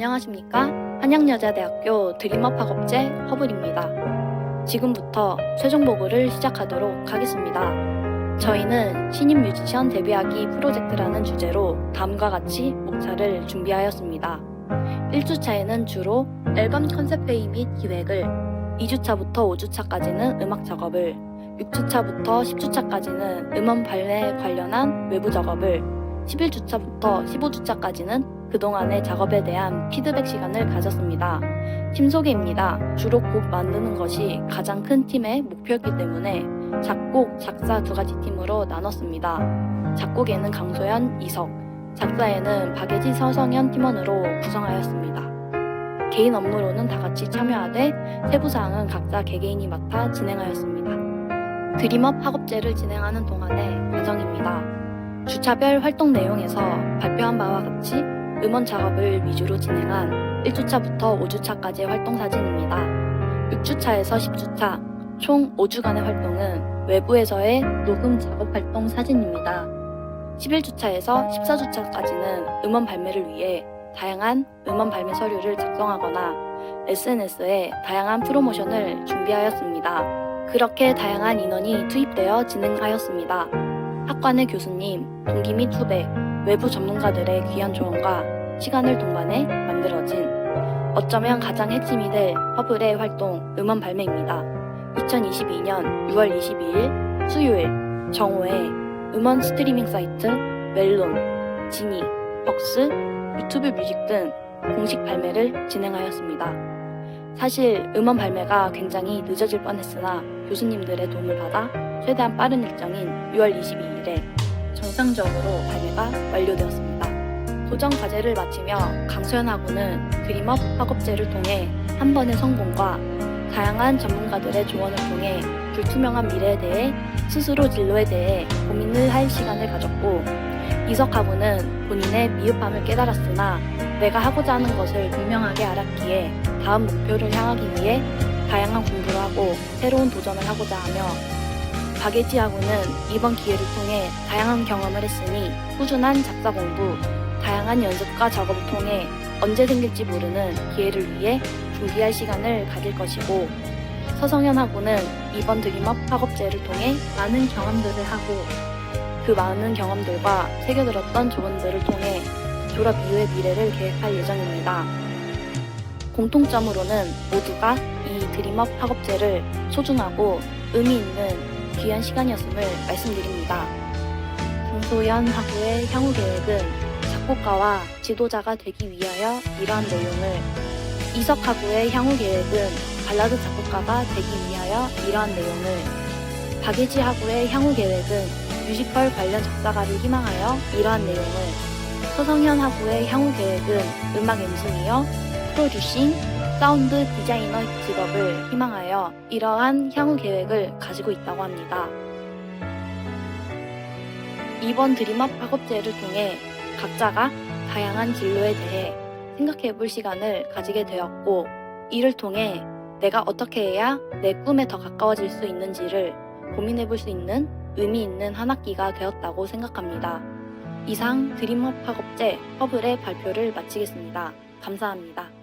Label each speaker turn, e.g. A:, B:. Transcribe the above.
A: 안녕하십니까? 한양여자대학교 드림업 학업제 허블입니다. 지금부터 최종 보고를 시작하도록 하겠습니다. 저희는 신인 뮤지션 데뷔하기 프로젝트라는 주제로 다음과 같이 목차를 준비하였습니다. 1주차에는 주로 앨범 컨셉 회의 및 기획을, 2주차부터 5주차까지는 음악 작업을, 6주차부터 10주차까지는 음원 발매 관련한 외부 작업을, 11주차부터 15주차까지는 그동안의 작업에 대한 피드백 시간을 가졌습니다. 팀 소개입니다. 주로 곡 만드는 것이 가장 큰 팀의 목표였기 때문에 작곡, 작사 두 가지 팀으로 나눴습니다. 작곡에는 강소연, 이석, 작사에는 박예지, 서성현 팀원으로 구성하였습니다. 개인 업무로는 다 같이 참여하되 세부 사항은 각자 개개인이 맡아 진행하였습니다. 드림업 학업제를 진행하는 동안의 과정입니다. 주차별 활동 내용에서 발표한 바와 같이 음원 작업을 위주로 진행한 1주차부터 5주차까지의 활동 사진입니다. 6주차에서 10주차 총 5주간의 활동은 외부에서의 녹음 작업 활동 사진입니다. 11주차에서 14주차까지는 음원 발매를 위해 다양한 음원 발매 서류를 작성하거나 SNS에 다양한 프로모션을 준비하였습니다. 그렇게 다양한 인원이 투입되어 진행하였습니다. 학관의 교수님, 동기 및 후배, 외부 전문가들의 귀한 조언과 시간을 동반해 만들어진 어쩌면 가장 핵심이 될 허블의 활동 음원 발매입니다. 2022년 6월 22일 수요일 정오에 음원 스트리밍 사이트 멜론, 지니, 벅스, 유튜브 뮤직 등 공식 발매를 진행하였습니다. 사실 음원 발매가 굉장히 늦어질 뻔했으나 교수님들의 도움을 받아 최대한 빠른 일정인 6월 22일에 정상적으로 발매가 완료되었습니다. 도전 과제를 마치며 강소연하고는 드림업 학업제를 통해 한 번의 성공과 다양한 전문가들의 조언을 통해 불투명한 미래에 대해 스스로 진로에 대해 고민을 할 시간을 가졌고 이석하고는 본인의 미흡함을 깨달았으나 내가 하고자 하는 것을 분명하게 알았기에 다음 목표를 향하기 위해 다양한 공부를 하고 새로운 도전을 하고자 하며 박예지하고는 이번 기회를 통해 다양한 경험을 했으니 꾸준한 작사 공부, 다양한 연습과 작업을 통해 언제 생길지 모르는 기회를 위해 준비할 시간을 가질 것이고 서성현하고는 이번 드림업 학업제를 통해 많은 경험들을 하고 그 많은 경험들과 새겨들었던 조언들을 통해 졸업 이후의 미래를 계획할 예정입니다. 공통점으로는 모두가 이 드림업 학업제를 소중하고 의미 있는 귀한 시간이었음을 말씀드립니다. 강소연 학우의 향후 계획은 작곡가와 지도자가 되기 위하여 이러한 내용을 이석 학우의 향후 계획은 발라드 작곡가가 되기 위하여 이러한 내용을 박예지 학우의 향후 계획은 뮤지컬 관련 작사가를 희망하여 이러한 내용을 서성현 학우의 향후 계획은 음악 엔지니어, 프로듀싱, 사운드 디자이너 직업을 희망하여 이러한 향후 계획을 가지고 있다고 합니다. 이번 드림업 학업제를 통해 각자가 다양한 진로에 대해 생각해 볼 시간을 가지게 되었고, 이를 통해 내가 어떻게 해야 내 꿈에 더 가까워질 수 있는지를 고민해 볼 수 있는 의미 있는 한 학기가 되었다고 생각합니다. 이상 드림업 학업제 허블의 발표를 마치겠습니다. 감사합니다.